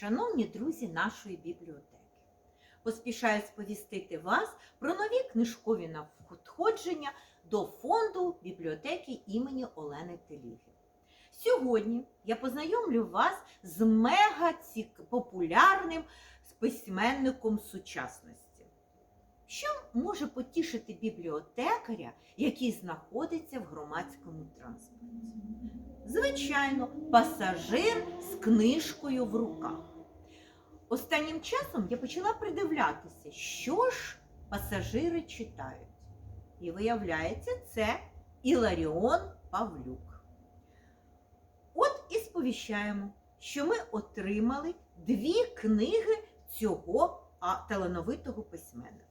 шановні друзі нашої бібліотеки. Поспішаю сповістити вас про нові книжкові надходження до фонду бібліотеки імені Олени Теліги. Сьогодні я познайомлю вас з мега популярним письменником сучасності. Може потішити бібліотекаря, який знаходиться в громадському транспорті? Звичайно, пасажир з книжкою в руках. Останнім часом я почала придивлятися, що ж пасажири читають. І виявляється, це Іларіон Павлюк. От і сповіщаємо, що ми отримали дві книги цього талановитого письменника.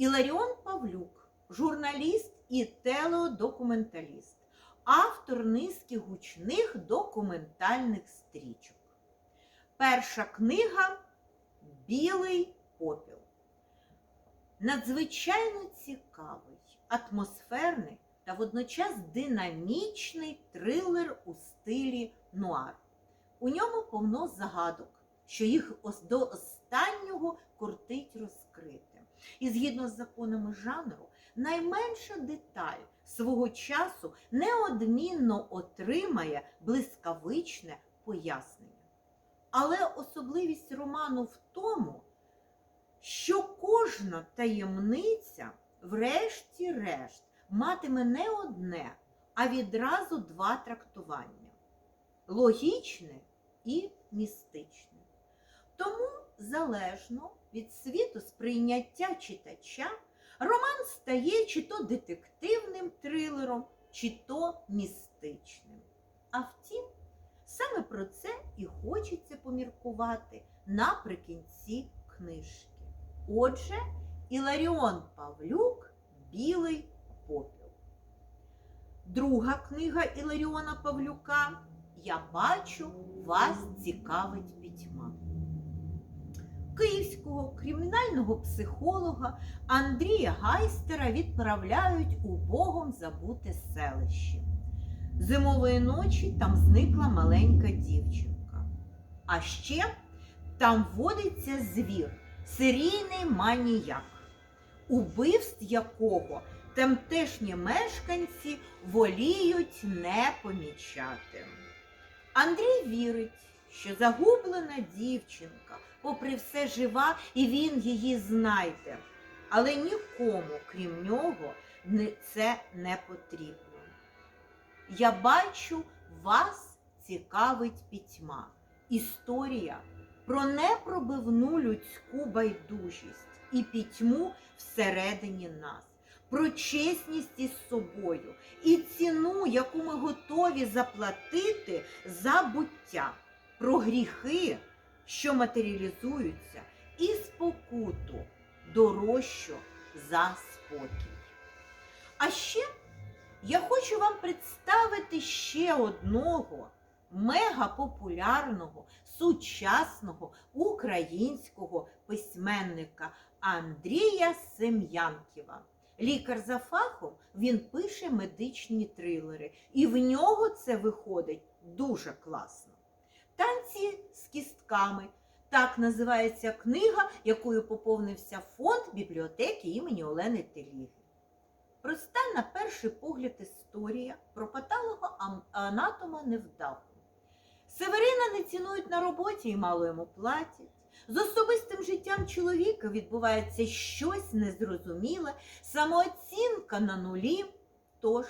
Іларіон Павлюк, журналіст і телеодокументаліст, автор низки гучних документальних стрічок. Перша книга Білий попіл. Надзвичайно цікавий, атмосферний та водночас динамічний трилер у стилі нуар. У ньому повно загадок, що їх до останнього кортить розкрити. І згідно з законами жанру, найменша деталь свого часу неодмінно отримає блискавичне пояснення. Але особливість роману в тому, що кожна таємниця, врешті-решт, матиме не одне, а відразу два трактування логічне і містичне. Тому, залежно від світу сприйняття читача, роман стає чи то детективним трилером, чи то містичним. А втім, саме про це і хочеться поміркувати наприкінці книжки. Отже, Іларіон Павлюк Білий попіл. Друга книга Іларіона Павлюка Я бачу, вас цікавить пітьма. Київського кримінального психолога Андрія Гайстера відправляють у Богом забуте селище. Зимової ночі там зникла маленька дівчинка. А ще там водиться звір, серійний маніяк, убивств якого тамтешні мешканці воліють не помічати. Андрій вірить, що загублена дівчинка, попри все жива, і він її знайде. Але нікому, крім нього, це не потрібно. Я бачу, вас цікавить пітьма. Історія про непробивну людську байдужість і пітьму всередині нас, про чесність із собою і ціну, яку ми готові заплатити за буття, про гріхи, що матеріалізуються, і спокуту дорожчу за спокій. А ще я хочу вам представити ще одного мегапопулярного, сучасного українського письменника Андрія Сем'янківа. Лікар за фахом він пише медичні трилери, і в нього це виходить дуже класно. Танці кістками. Так називається книга, якою поповнився фонд бібліотеки імені Олени Теліги. Проста, на перший погляд, історія про патолога-анатома невдаху. Северина не цінують на роботі і мало йому платять. З особистим життям чоловіка відбувається щось незрозуміле, самооцінка на нулі. Тож,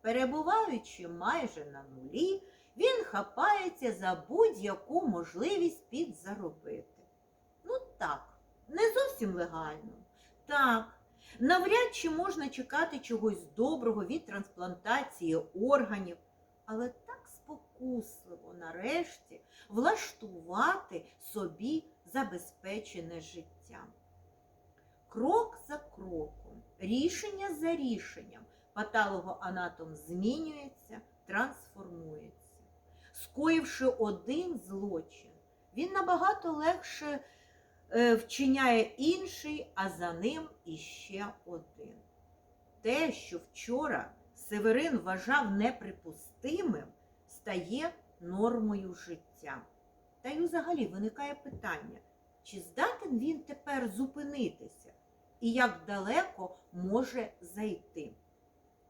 перебуваючи майже на нулі, він хапається за будь-яку можливість підзаробити. Ну так, не зовсім легально. Так, навряд чи можна чекати чогось доброго від трансплантації органів, але так спокусливо нарешті влаштувати собі забезпечене життя. Крок за кроком, рішення за рішенням, патологоанатом змінюється, трансформується. Скоївши один злочин, він набагато легше е, вчиняє інший, а за ним іще один. Те, що вчора Северин вважав неприпустимим, стає нормою життя. Та й взагалі виникає питання, чи здатен він тепер зупинитися і як далеко може зайти?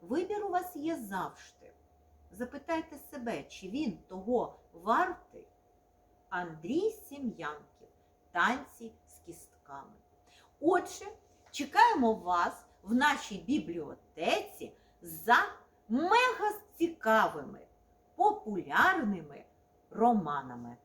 Вибір у вас є завжди. Запитайте себе, чи він того вартий? Андрій Сім'янків. Танці з кістками. Отже, чекаємо вас в нашій бібліотеці за мега цікавими, популярними романами.